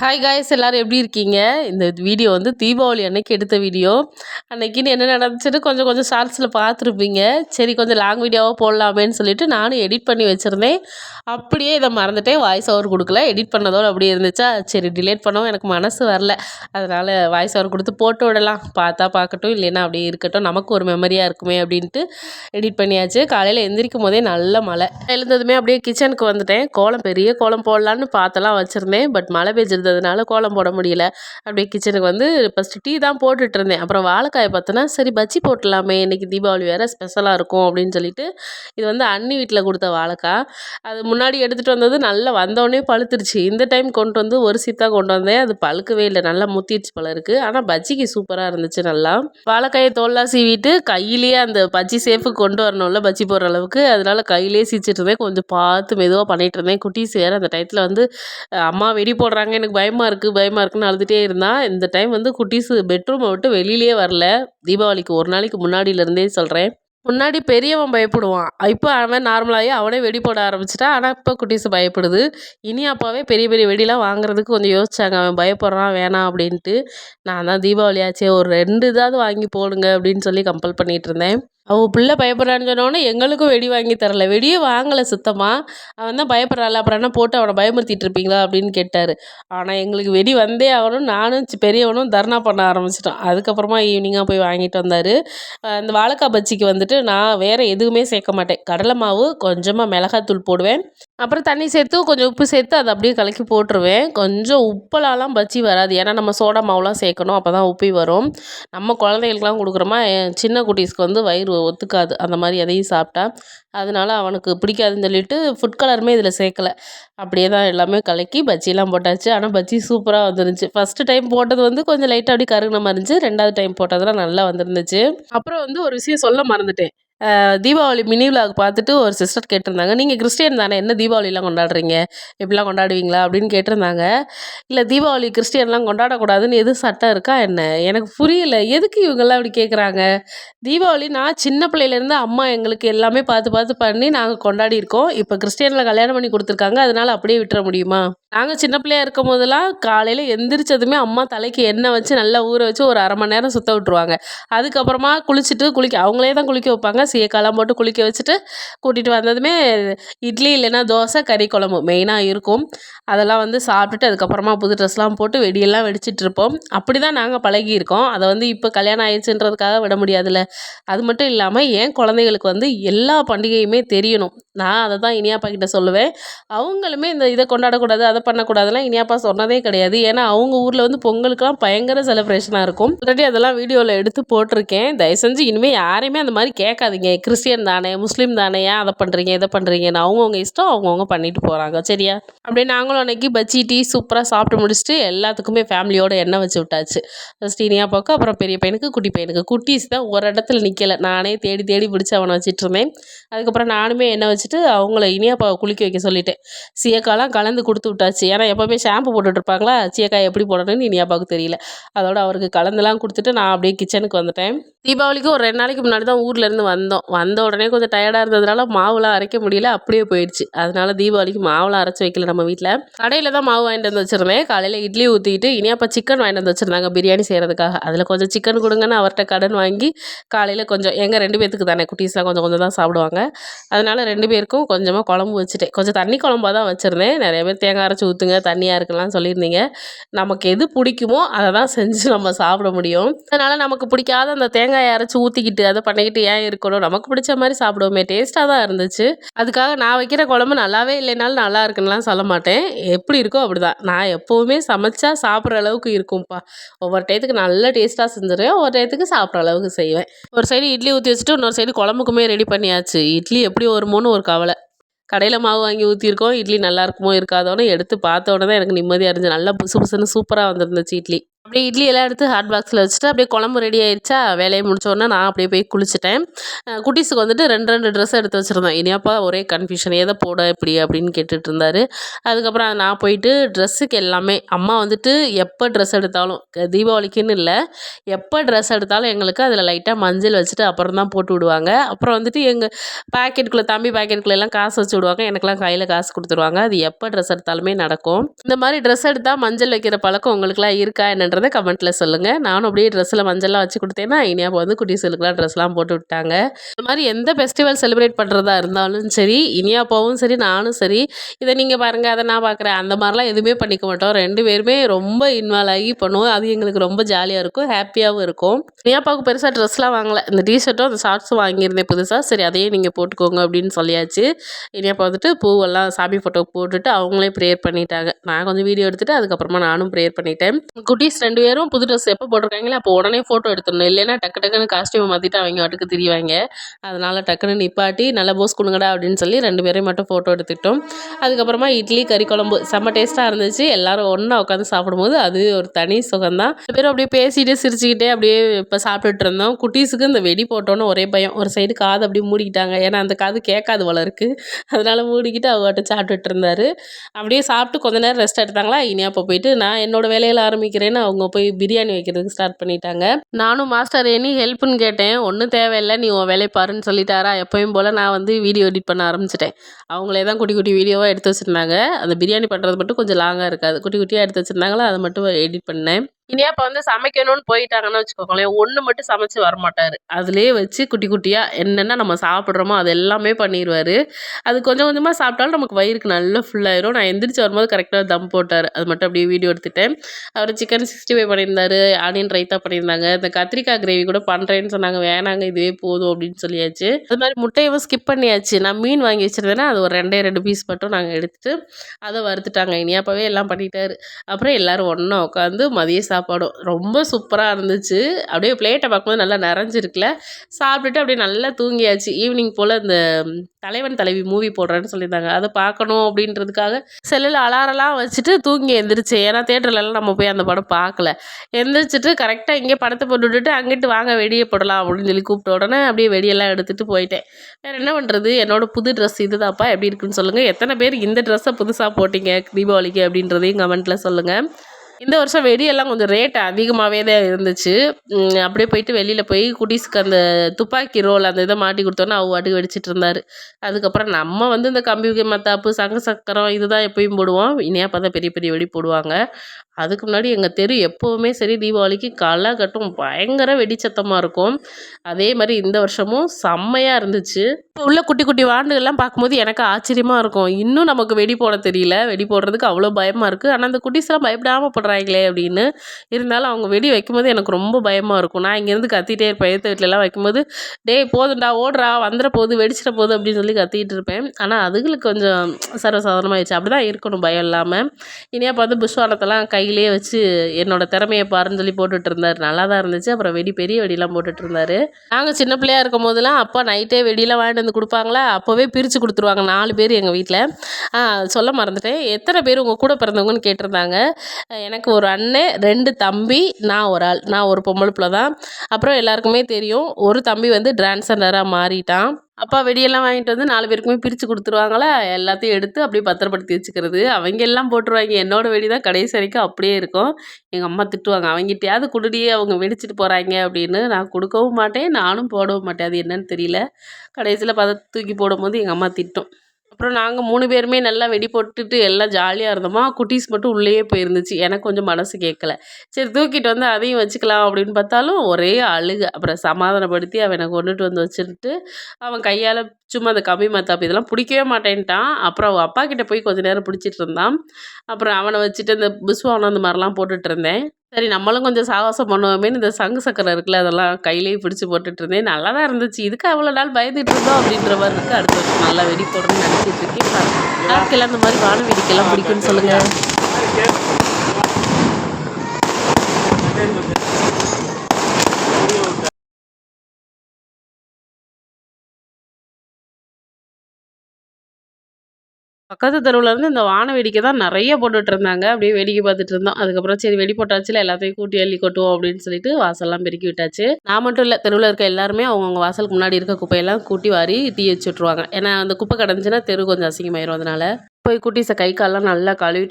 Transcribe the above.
Hi guys எல்லோரும் எப்படி இருக்கீங்க? இந்த வீடியோ வந்து தீபாவளி அன்னைக்கு எடுத்த வீடியோ. அன்னைக்குன்னு என்ன நடந்துச்சுன்னு கொஞ்சம் கொஞ்சம் ஷார்ட்ஸில் பார்த்துருப்பீங்க. சரி கொஞ்சம் லாங் வீடியோவாக போடலாமேன்னு சொல்லிட்டு நானும் எடிட் பண்ணி வச்சுருந்தேன். அப்படியே இதை மறந்துட்டேன். வாய்ஸ் ஓவர் கொடுக்கல. எடிட் பண்ணதோடு அப்படியே இருந்துச்சா? சரி டிலேட் பண்ணவும் எனக்கு மனசு வரல. அதனால் வாய்ஸ் ஓவர் கொடுத்து போட்டு விடலாம். பார்த்தா பார்க்கட்டும் இல்லைன்னா அப்படியே இருக்கட்டும். நமக்கு ஒரு மெமரியாக இருக்குமே அப்படின்ட்டு எடிட் பண்ணியாச்சு. காலையில் எந்திரிக்கும் போதே நல்ல மழை. எழுந்ததுமே அப்படியே கிச்சனுக்கு வந்துட்டேன். கோலம் பெரிய கோலம் போடலான்னு பார்த்தெல்லாம் வச்சுருந்தேன். பட் மழை பெஞ்சிருந்தது இருந்ததுனால கோலம் போட முடியல. அப்படியே கிச்சனுக்கு வந்து ஃபஸ்ட்டு டீ தான் போட்டுட்டு இருந்தேன் அப்புறம் வாழைக்காயை பார்த்தோன்னா சரி பஜ்ஜி போட்டலாமே இன்றைக்கி தீபாவளி வேறு ஸ்பெஷலாக இருக்கும் அப்படின்னு சொல்லிட்டு இது வந்து அண்ணி வீட்டில் கொடுத்த வாழைக்காய். அது முன்னாடி எடுத்துகிட்டு வந்தது நல்லா வந்தோடனே பழுத்துருச்சு. இந்த டைம் கொண்டு வந்து ஒரு சீத்தா கொண்டு வந்தேன். அது பழுக்கவே இல்லை. நல்லா முத்திடுச்சு பல இருக்குது ஆனால் பஜ்ஜிக்கு சூப்பராக இருந்துச்சு நல்லா. வாழைக்காயை தோல்லாம் சீவிட்டு கையிலேயே அந்த பஜ்ஜி சேஃபுக்கு கொண்டு வரணும்ல பஜ்ஜி போடுற அளவுக்கு. அதனால கையிலேயே சீச்சிட்டு இருந்தேன். கொஞ்சம் பார்த்து மெதுவாக பண்ணிகிட்டு இருந்தேன். குட்டீஸ் வேறு அந்த டயத்தில் வந்து அம்மா வெடி போடுறாங்க எனக்கு பயமாக இருக்குது பயமாக இருக்குன்னு அழுதுகிட்டே இருந்தான் இந்த டைம் வந்து குட்டீஸு பெட்ரூமை விட்டு வெளியிலே வரல. தீபாவளிக்கு ஒரு நாளைக்கு முன்னாடியிலேருந்தே சொல்கிறேன் முன்னாடி பெரியவன் பயப்படுவான். இப்போ அவன் நார்மலாகி அவனே வெடி போட ஆரம்பிச்சிட்டான் ஆனால் இப்போ குட்டீஸு பயப்படுது. இனி அப்பாவே பெரிய பெரிய வெடிலாம் வாங்குறதுக்கு கொஞ்சம் யோசிச்சாங்க. அவன் பயப்படுறான் வேணாம் அப்படின்ட்டு. நான் தான் தீபாவளி ஆச்சே ஒரு ரெண்டு இதாவது வாங்கி போடுங்க அப்படின்னு சொல்லி கம்பல் பண்ணிகிட்டு இருந்தேன். அவள் பிள்ளை பயப்படுறான்னு சொன்னோடனே எங்களுக்கும் வெடி வாங்கி தரல. வெடியே வாங்கலை சுத்தமாக அவன் தான் பயப்படுறாள் அப்புறம் என்ன போட்டு அவனை பயமுறுத்திட்டு இருப்பீங்களா அப்படின்னு கேட்டார். ஆனால் எங்களுக்கு வெடி வந்தே ஆகணும். நானும் பெரியவனும் தர்ணா பண்ண ஆரம்பிச்சிட்டோம். அதுக்கப்புறமா ஈவினிங்காக போய் வாங்கிட்டு வந்தார். அந்த வாழைக்காய் பஜ்ஜிக்கு வந்துட்டு நான் வேறு எதுவுமே சேர்க்க மாட்டேன். கடலை மாவு கொஞ்சமாக மிளகாத்தூள் போடுவேன். அப்புறம் தண்ணி சேர்த்து கொஞ்சம் உப்பு சேர்த்து அதை அப்படியே கலக்கி போட்டுருவேன். கொஞ்சம் உப்பலாலாம் பஜ்ஜி வராது. ஏன்னா நம்ம சோடா மாவுலாம் சேர்க்கணும். அப்போ தான் உப்பி வரும். நம்ம குழந்தைகளுக்குலாம் கொடுக்குறோமா சின்ன குட்டீஸ்க்கு வந்து வயிறு ஒத்துக்காது. அந்த மாதிரி எதையும் சாப்பிட்டா. அதனால அவனுக்கு பிடிக்காதுன்னு சொல்லிட்டு ஃபுட் கலருமே இதில் சேர்க்கல. அப்படியே தான் எல்லாமே கலக்கி பஜ்ஜிலாம் போட்டாச்சு. ஆனால் பஜ்ஜி சூப்பராக வந்துருந்துச்சு. ஃபஸ்ட்டு டைம் போட்டது வந்து கொஞ்சம் லைட்டாக அப்படி கருகின மாதிரி இருந்துச்சு. ரெண்டாவது டைம் போட்டதெல்லாம் நல்லா வந்துருந்துச்சு. அப்புறம் வந்து ஒரு விஷயம் சொல்ல மறந்துட்டேன். தீபாவளி மினி விலாக் பார்த்துட்டு ஒரு சிஸ்டர் கேட்டிருந்தாங்க. நீங்கள் கிறிஸ்டியன் தானே என்ன தீபாவளிலாம் கொண்டாடுறீங்க? இப்படிலாம் கொண்டாடுவீங்களா? அப்படின்னு கேட்டிருந்தாங்க. இல்லை தீபாவளி கிறிஸ்டியன்லாம் கொண்டாடக்கூடாதுன்னு எதுவும் சட்டம் இருக்கா என்ன? எனக்கு புரியல. எதுக்கு இவங்கெல்லாம் அப்படி கேட்குறாங்க தீபாவளி நான் சின்ன பிள்ளையிலேருந்து அம்மா எங்களுக்கு எல்லாமே பார்த்து பார்த்து பண்ணி நாங்கள் கொண்டாடி இருக்கோம் இப்போ கிறிஸ்டியனில் கல்யாணம் பண்ணி கொடுத்துருக்காங்க. அதனால் அப்படியே விட்டுற முடியுமா? நாங்கள் சின்ன பிள்ளையா இருக்கும் போதெல்லாம் காலையில் எந்திரிச்சதுமே அம்மா தலைக்கு எண்ணெய் வச்சு நல்லா ஊற வச்சு ஒரு அரை மணி நேரம் சுற்ற விட்ருவாங்க அதுக்கப்புறமா குளிச்சுட்டு குளிக்க அவங்களே தான் குளிக்க வைப்பாங்க. சீயக்காலாம் போட்டு குளிக்க வச்சுட்டு கூட்டிகிட்டு வந்ததுமே இட்லி இல்லைன்னா தோசை கறி குழம்பு மெயினாக இருக்கும். அதெல்லாம் வந்து சாப்பிட்டுட்டு அதுக்கப்புறமா புது ட்ரெஸ்லாம் போட்டு வெடியெல்லாம் வெடிச்சிட்டு இருப்போம். அப்படி தான் நாங்கள் பழகியிருக்கோம். அதை வந்து இப்போ கல்யாணம் ஆயிடுச்சுன்றதுக்காக விட முடியாதுல்ல. அது மட்டும் இல்லாமல் என் குழந்தைகளுக்கு வந்து எல்லா பண்டிகையுமே தெரியணும். நான் அதை தான் இனியாப்பா கிட்ட சொல்லுவேன். அவங்களுமே இந்த இதை கொண்டாடக்கூடாது அதை பண்ணக்கூடாதுலாம் இனியாப்பா சொன்னதே கிடையாது. ஏன்னா அவங்க ஊரில் வந்து பொங்கலுக்குலாம் பயங்கர செலிப்ரேஷனாக இருக்கும். ஆல்ரெடி அதெல்லாம் வீடியோவில் எடுத்து போட்டிருக்கேன். தயவு செஞ்சு இனிமேல் யாரையுமே அந்த மாதிரி கேட்காதீங்க. கிறிஸ்டியன் தானே முஸ்லீம் தானே ஏன் அதை பண்ணுறீங்க இதை பண்ணுறீங்கன்னு அவங்கவுங்க இஷ்டம் அவங்கவுங்க பண்ணிட்டு போகிறாங்க சரியா? அப்படியே நாங்களும் அன்றைக்கி பஜ்ஜி டீ சூப்பராக சாப்பிட்டு முடிச்சுட்டு எல்லாத்துக்குமே ஃபேமிலியோட எண்ணெய் வச்சு விட்டாச்சு. ஃபஸ்ட் இனியாப்பாவுக்கு அப்புறம் பெரிய பையனுக்கு குட்டி பையனுக்கு. குட்டீஸ் தான் ஒரு இடத்துல நிற்கலை நானே தேடி தேடி பிடிச்சி அவனை வச்சிட்ருந்தேன் அதுக்கப்புறம் நானுமே எண்ணெய் வச்சு வச்சுட்டு அவங்கள இனியாப்பாவை குளிக்க வைக்க சொல்லிட்டேன். சீயக்காலாம் கலந்து கொடுத்து விட்டாச்சு. ஏன்னா எப்போவுமே ஷாம்பு போட்டுட்டு இருப்பாங்களா? சீயக்காய் எப்படி போடணும்னு இனியாப்பாவுக்கு தெரியல. அதோட அவருக்கு கலந்துலாம் கொடுத்துட்டு நான் அப்படியே கிச்சனுக்கு வந்துட்டேன். தீபாவளிக்கு ஒரு ரெண்டு நாளைக்கு முன்னாடி தான் ஊர்லேருந்து வந்தோம். வந்த உடனே கொஞ்சம் டயர்டாக இருந்ததுனால மாவுலாம் அரைக்க முடியல. அப்படியே போயிடுச்சு. அதனால தீபாவளிக்கு மாவுலாம் அரைச்சி வைக்கல நம்ம வீட்டில் கடையில் தான் மாவு வாங்கிட்டு வந்து வச்சுருந்தேன். காலையில் இட்லி ஊற்றிக்கிட்டு இனியாப்பா சிக்கன் வாங்கிட்டு வந்து வச்சுருந்தாங்க பிரியாணி செய்கிறதுக்காக அதில் கொஞ்சம் சிக்கன் கொடுங்கன்னு அவர்கிட்ட கடன் வாங்கி காலையில் கொஞ்சம் எங்கள் ரெண்டு பேர்த்துக்கு தானே குட்டீஸ்லாம் கொஞ்சம் கொஞ்சம் தான் சாப்பிடுவாங்க. அதனால் ரெண்டு பேருக்கும் கொஞ்சமாக குழம்பு வச்சுட்டேன். கொஞ்சம் தண்ணி குழம்பாக தான் வச்சுருந்தேன். நிறைய பேர் தேங்காய் அரைச்சி ஊற்றுங்க தண்ணியாக இருக்கலாம் சொல்லியிருந்தீங்க. நமக்கு எது பிடிக்குமோ அதை தான் செஞ்சு நம்ம சாப்பிட முடியும். அதனால் நமக்கு பிடிக்காத அந்த தேங்காயை அரைச்சி ஊற்றிக்கிட்டு அதை பண்ணிக்கிட்டு ஏன் இருக்கணும்? நமக்கு பிடிச்ச மாதிரி சாப்பிடுவோமே. டேஸ்ட்டாக தான் இருந்துச்சு. அதுக்காக நான் வைக்கிற குழம்பு நல்லாவே இல்லைனாலும் நல்லா இருக்குன்னுலாம் சொல்ல மாட்டேன். எப்படி இருக்கோ அப்படி தான் நான் எப்போவுமே சமைச்சா சாப்பிட்ற அளவுக்கு இருக்கும்ப்பா ஒவ்வொரு டயத்துக்கு நல்ல டேஸ்ட்டாக செஞ்சுருவேன். ஒவ்வொரு டயத்துக்கு சாப்பிட்ற அளவுக்கு செய்வேன். ஒரு சைடு இட்லி ஊற்றி வச்சுட்டு இன்னொரு சைடு குழம்புக்குமே ரெடி பண்ணியாச்சு. இட்லி எப்படி ஒரு மூணு ஒரு கவலை. கடையில் மாவு வாங்கி ஊற்றிருக்கோம் இட்லி நல்லா இருக்குமோ இருக்காதோன்னு எடுத்து பார்த்த உடனே தான் எனக்கு நிம்மதியாக இருந்துச்சு. நல்லா புசு புசுன்னு சூப்பராக வந்திருந்துச்சு இட்லி. அப்படியே இட்லி எல்லாம் எடுத்து ஹாட் பாக்ஸில் வச்சுட்டு அப்படியே குழம்பு ரெடி ஆயிடுச்சா வேலையை முடிச்சோடனே நான் அப்படியே போய் குளிச்சிட்டேன். குட்டீஸுக்கு வந்துட்டு ரெண்டு ரெண்டு ட்ரெஸ் எடுத்து வச்சுருந்தோம். இனியாப்பா ஒரே கன்ஃபியூஷன் எதை போட இப்படி அப்படின்னு கேட்டுட்டு இருந்தாரு. அதுக்கப்புறம் நான் போயிட்டு ட்ரெஸ்ஸுக்கு எல்லாமே அம்மா வந்துட்டு எப்போ ட்ரெஸ் எடுத்தாலும் தீபாவளிக்குன்னு இல்லை எப்போ ட்ரெஸ் எடுத்தாலும் எங்களுக்கு அதில் லைட்டாக மஞ்சள் வச்சுட்டு அப்புறம் தான் போட்டு விடுவாங்க. அப்புறம் வந்துட்டு எங்கள் பேக்கெட்டுக்குள்ளே தம்பி பாக்கெட்டுக்குள்ள எல்லாம் காசு வச்சு விடுவாங்க. எனக்குலாம் கையில் காசு கொடுத்துருவாங்க. அது எப்போ ட்ரெஸ் எடுத்தாலுமே நடக்கும். இந்த மாதிரி ட்ரெஸ் எடுத்தால் மஞ்சள் வைக்கிற பழக்கம் உங்களுக்குலாம் இருக்கா? அப்படின்றத கமெண்ட்டில் சொல்லுங்கள் நானும் அப்படியே ட்ரெஸ்ஸில் மஞ்சள்லாம் வச்சு கொடுத்தேன்னா இனியா வந்து குட்டீஸுக்கெல்லாம் ட்ரெஸ்லாம் போட்டு விட்டாங்க. இந்த மாதிரி எந்த ஃபெஸ்டிவல் செலிப்ரேட் பண்ணுறதா இருந்தாலும் சரி இனியாப்பாவும் சரி நானும் சரி இதை நீங்கள் பாருங்கள் அதை நான் பார்க்குறேன் அந்த மாதிரிலாம் எதுவுமே பண்ணிக்க மாட்டோம். ரெண்டு பேருமே ரொம்ப இன்வால்வ் ஆகி பண்ணுவோம். அது எங்களுக்கு ரொம்ப ஜாலியாக இருக்கும் ஹாப்பியாகவும் இருக்கும். இனியாப்பாவுக்கு பெருசாக ட்ரெஸ்லாம் வாங்கலை. இந்த டிஷர்ட்டும் அந்த ஷார்ட்ஸும் வாங்கியிருந்தேன் புதுசாக சரி அதையே நீங்கள் போட்டுக்கோங்க அப்படின்னு சொல்லியாச்சு. இனியாப்பா வந்துட்டு பூவெல்லாம் சாமி ஃபோட்டோ போட்டுட்டு அவங்களே ப்ரேயர் பண்ணிட்டாங்க. நான் கொஞ்சம் வீடியோ எடுத்துகிட்டு அதுக்கப்புறமா நானும் ப்ரேயர் பண்ணிட்டேன். குட்டீஸ் ரெண்டு பேரும் புது ட்ரெஸ் எப்போ போட்டிருக்காங்களோ அப்போ உடனே ஃபோட்டோ எடுத்துடணும். இல்லைன்னா டக்கு டக்குன்னு காஸ்டியூம் மாற்றிட்டு அவங்க வாட்டுக்கு திரிவாங்க. அதனால் டக்குன்னு நிப்பாட்டி நல்லா போஸ் கொடுங்கடா அப்படின்னு சொல்லி ரெண்டு பேரையும் மட்டும் ஃபோட்டோ எடுத்துக்கிட்டோம். அதுக்கப்புறமா இட்லி கறி குழம்பு செம்ம டேஸ்ட்டாக இருந்துச்சு. எல்லோரும் ஒன்றா உட்காந்து சாப்பிடும்போது அது ஒரு தனி சுகம்தான். ரெண்டு பேரும் அப்படியே பேசிகிட்டே சிரிச்சுக்கிட்டே அப்படியே இப்போ சாப்பிட்டுட்டு இருந்தோம். குட்டீஸுக்கு இந்த வெடி போட்டோன்னு ஒரே பயம். ஒரு சைடு காது அப்படியே மூடிக்கிட்டாங்க. ஏன்னா அந்த காது கேட்காது போல இருக்குது அதனால் மூடிக்கிட்டு அவங்க பாட்டு சாப்பிட்டுட்டு இருந்தார். அப்படியே சாப்பிட்டு கொஞ்ச நேரம் ரெஸ்ட் எடுத்தாங்களா? இனி போயிட்டு நான் என்னோட வேலையில் ஆரம்பிக்கிறேன்னு அவங்க போய் பிரியாணி வைக்கிறதுக்கு ஸ்டார்ட் பண்ணிட்டாங்க. நானும் மாஸ்டர் எனி ஹெல்ப்னு கேட்டேன். ஒன்றும் தேவையில்லை. நீ உன் வேலையை பாருன்னு சொல்லிட்டாரா? எப்பயும் போல் நான் வந்து வீடியோ எடிட் பண்ண ஆரம்பிச்சிட்டேன். அவங்களே தான் குட்டி குட்டி வீடியோவாக எடுத்து வச்சுருந்தாங்க. அந்த பிரியாணி பண்ணுறது மட்டும் கொஞ்சம் லாங்காக இருக்காது. குட்டி குட்டியாக எடுத்து வச்சுருந்தாங்களா? அதை மட்டும் எடிட் பண்ணேன். இனியா இப்போ வந்து சமைக்கணும்னு போயிட்டாங்கன்னு வச்சுக்கோங்களேன் ஒன்று மட்டும் சமைச்சு வரமாட்டார். அதுலேயே வச்சு குட்டி குட்டியாக என்னென்ன நம்ம சாப்பிட்றோமோ அது எல்லாமே பண்ணிடுவார் அது கொஞ்சம் கொஞ்சமாக சாப்பிட்டாலும் நமக்கு வயிறுக்கு நல்லா ஃபுல்லாயிரும் நான் எந்திரிச்சு வரும்போது கரெக்டாக தம் போட்டார். அது மட்டும் அப்படியே வீடியோ எடுத்துட்டேன். அவர் சிக்கன் சிக்ஸ்டி ஃபைவ் பண்ணியிருந்தாரு ஆனியன் ரைத்தா பண்ணியிருந்தாங்க. இந்த கத்திரிக்காய் கிரேவி கூட பண்ணுறேன்னு சொன்னாங்க. வேணாங்க இதுவே போதும் அப்படின்னு சொல்லியாச்சு. அது மாதிரி முட்டையவும் ஸ்கிப் பண்ணியாச்சு. நான் மீன் வாங்கி வச்சிருந்தேன்னா அது ஒரு ரெண்டே ரெண்டு பீஸ் மட்டும் நாங்கள் எடுத்துகிட்டு அதை வறுத்துட்டாங்க. இனியாப்பாவே எல்லாம் பண்ணிட்டார். அப்புறம் எல்லோரும் ஒன்றா உட்காந்து மதிய சாப்பாடும். ரொம்ப சூப்பராக இருந்துச்சு. அப்படியே பிளேட்டை பார்க்கும்போது நல்லா நிறைஞ்சிருக்குல. சாப்பிட்டுட்டு அப்படியே நல்லா தூங்கியாச்சு. ஈவினிங் போல் இந்த தலைவன் தலைவி மூவி போடுறேன்னு சொல்லியிருந்தாங்க. அதை பார்க்கணும் அப்படின்றதுக்காக செல்லில் அலாரெல்லாம் வச்சுட்டு தூங்கி எந்திரிச்சேன் ஏன்னா தேட்டர்லலாம் நம்ம போய் அந்த படம் பார்க்கல. எந்திரிச்சிட்டு கரெக்டாக இங்கே படத்தை போட்டு விட்டுட்டு அங்கிட்டு வாங்க வெடியே போடலாம் அப்படின்னு சொல்லி கூப்பிட்ட உடனே அப்படியே வெடியெல்லாம் எடுத்துகிட்டு போயிட்டேன். வேறு என்ன பண்ணுறது என்னோட புது ட்ரெஸ் இதுதாப்பா எப்படி இருக்குன்னு சொல்லுங்கள் எத்தனை பேர் இந்த ட்ரெஸ்ஸை புதுசாக போட்டீங்க தீபாவளிக்கு அப்படின்றதையும் கமெண்ட்டில் சொல்லுங்கள் இந்த வருஷம் வெடியெல்லாம் கொஞ்சம் ரேட் அதிகமாகவே தான் இருந்துச்சு. அப்படியே போயிட்டு வெளியில் போய் குட்டீஸுக்கு அந்த துப்பாக்கி ரோல் அந்த இதை மாட்டி கொடுத்தோன்னே அவ வாட்டுக்கு வெடிச்சிட்டு இருந்தார். அதுக்கப்புறம் நம்ம வந்து இந்த கம்பி மத்தாப்பு சங்க சக்கரம் இதுதான் எப்பயும் போடுவோம். இனியாப்பா தான் பெரிய பெரிய வெடி போடுவாங்க. அதுக்கு முன்னாடி எங்கள் தெரு எப்போவுமே சரி தீபாவளிக்கு களை கட்டும் பயங்கர வெடிச்சத்தமாக இருக்கும். அதே மாதிரி இந்த வருஷமும் செம்மையாக இருந்துச்சு. இப்போ உள்ள குட்டி குட்டி வாண்டுகள்லாம் பார்க்கும்போது எனக்கு ஆச்சரியமாக இருக்கும். இன்னும் நமக்கு வெடி போட தெரியல. வெடி போடுறதுக்கு அவ்வளோ பயமாக இருக்குது ஆனால் அந்த குட்டீஸ்லாம் பயப்படாமல் போடுறாங்களே அப்படின்னு. இருந்தாலும் அவங்க வெடி வைக்கும்போது எனக்கு ரொம்ப பயமாக இருக்கும். நான் இங்கேருந்து கத்திட்டே இருப்பேன். எடுத்த வீட்டிலலாம் வைக்கும்போது டேய் போதும்டா ஓடுறா வந்துட போகுது வெடிச்சிட போகுது அப்படின்னு சொல்லி கத்திக்கிட்டு இருப்பேன். ஆனால் அதுகளுக்கு கொஞ்சம் சர்வசாதாரணமாகிடுச்சு அப்படி தான் இருக்கணும் பயம் இல்லாமல் இனியா பார்த்து புஷ்வானத்தெல்லாம் கையிலேயே வச்சு என்னோட திறமையை பாருன்னு சொல்லி போட்டுட்டு இருந்தார். நல்லா தான் இருந்துச்சு. அப்புறம் வெடி பெரிய வெடிலாம் போட்டுட்டு இருந்தார். நாங்கள் சின்ன பிள்ளையா இருக்கும் போதெல்லாம் அப்பா நைட்டே வெடியெலாம் வாங்கிட்டு வந்து கொடுப்பாங்களா? அப்போவே பிரித்து கொடுத்துருவாங்க நாலு பேர் எங்கள் வீட்டில் சொல்ல மறந்துட்டேன். எத்தனை பேர் உங்கள் கூட பிறந்தவங்கன்னு கேட்டிருந்தாங்க. எனக்கு எனக்கு ஒரு அண்ணன் ரெண்டு தம்பி நான் ஒரு ஆள். நான் ஒரு பொம்பளை பிள்ளை தான். அப்புறம் எல்லாருக்குமே தெரியும் ஒரு தம்பி வந்து டிரான்ஸெண்டராக மாறிட்டான். அப்பா வெடியெல்லாம் வாங்கிட்டு வந்து நாலு பேருக்குமே பிரித்து கொடுத்துருவாங்களா? எல்லாத்தையும் எடுத்து அப்படியே பத்திரப்படுத்தி வச்சுக்கிறது. அவங்க எல்லாம் போட்டுருவாங்க. என்னோட வெடி தான் கடைசி வரைக்கும் அப்படியே இருக்கும். எங்கள் அம்மா திட்டுவாங்க. அவங்ககிட்டயாவது குடுடியே அவங்க வெடிச்சிட்டு போகிறாங்க அப்படின்னு. நான் கொடுக்கவும் மாட்டேன் நானும் போடவும் மாட்டேன். அது என்னன்னு தெரியல. கடைசியில் பத தூக்கி போடும்போது எங்கள் அம்மா திட்டும். அப்புறம் நாங்கள் மூணு பேருமே நல்லா வெடி போட்டுட்டு எல்லாம் ஜாலியாக இருந்தோமா. குட்டீஸ் மட்டும் உள்ளேயே போயிருந்துச்சு. எனக்கு கொஞ்சம் மனசு கேட்கல சரி தூக்கிட்டு வந்து அதையும் வச்சுக்கலாம் அப்படின்னு பார்த்தாலும் ஒரே அழுக. அப்புறம் சமாதானப்படுத்தி அவனை கொண்டுட்டு வந்து வச்சுட்டு அவன் கையால் சும்மா அந்த கம்பி மத்தாப்பு இதெல்லாம் பிடிக்கவே மாட்டேன்ட்டான். அப்புறம் அவள் அப்பா கிட்டே போய் கொஞ்சம் நேரம் பிடிச்சிட்டு இருந்தான். அப்புறம் அவனை வச்சுட்டு இந்த பிஸ்வானம் அந்த மாதிரிலாம் போட்டுட்டு இருந்தேன். சரி நம்மளும் கொஞ்சம் சாகசம் பண்ணுவோமேன்னு இந்த சங்கு சக்கரை இருக்குல்ல அதெல்லாம் கையிலேயே பிடிச்சி போட்டுட்டு இருந்தேன். நல்லா தான் இருந்துச்சு. இதுக்கு அவ்வளோ நாள் பயந்துட்டு இருந்தோம் அப்படின்ற மாதிரி இருக்குது அடுத்த வருஷம் நல்லா வெடி போடணும்னு நினச்சிட்டு இருக்கேன். யாருக்கெல்லாம் இந்த மாதிரி வான வெடிக்கெல்லாம் பிடிக்கும்னு சொல்லுங்கள் பக்கத்து தெருவுலேருந்து இந்த வான வேடிக்கை தான் நிறைய போட்டுட்டு இருந்தாங்க. அப்படியே வேடிக்கை பார்த்துட்டு இருந்தோம். அதுக்கப்புறம் சரி வெடி போட்டாச்சுல எல்லாத்தையும் கூட்டி அள்ளி கொட்டுவோம் அப்படின்னு சொல்லிட்டு வாசல்லாம் பெருக்கி விட்டாச்சு. நான் மட்டும் இல்லை தெருவில் இருக்க எல்லாருமே அவங்கவுங்க வாசலுக்கு முன்னாடி இருக்க குப்பையெல்லாம் கூட்டி வாரி தீ வச்சு விட்ருவாங்க ஏன்னா அந்த குப்பை கிடந்துச்சுன்னா தெரு கொஞ்சம் அசிங்கமாயிரும். அதனால போய் குட்டீஸை கை காலெலாம் நல்லா கழுவிட்டு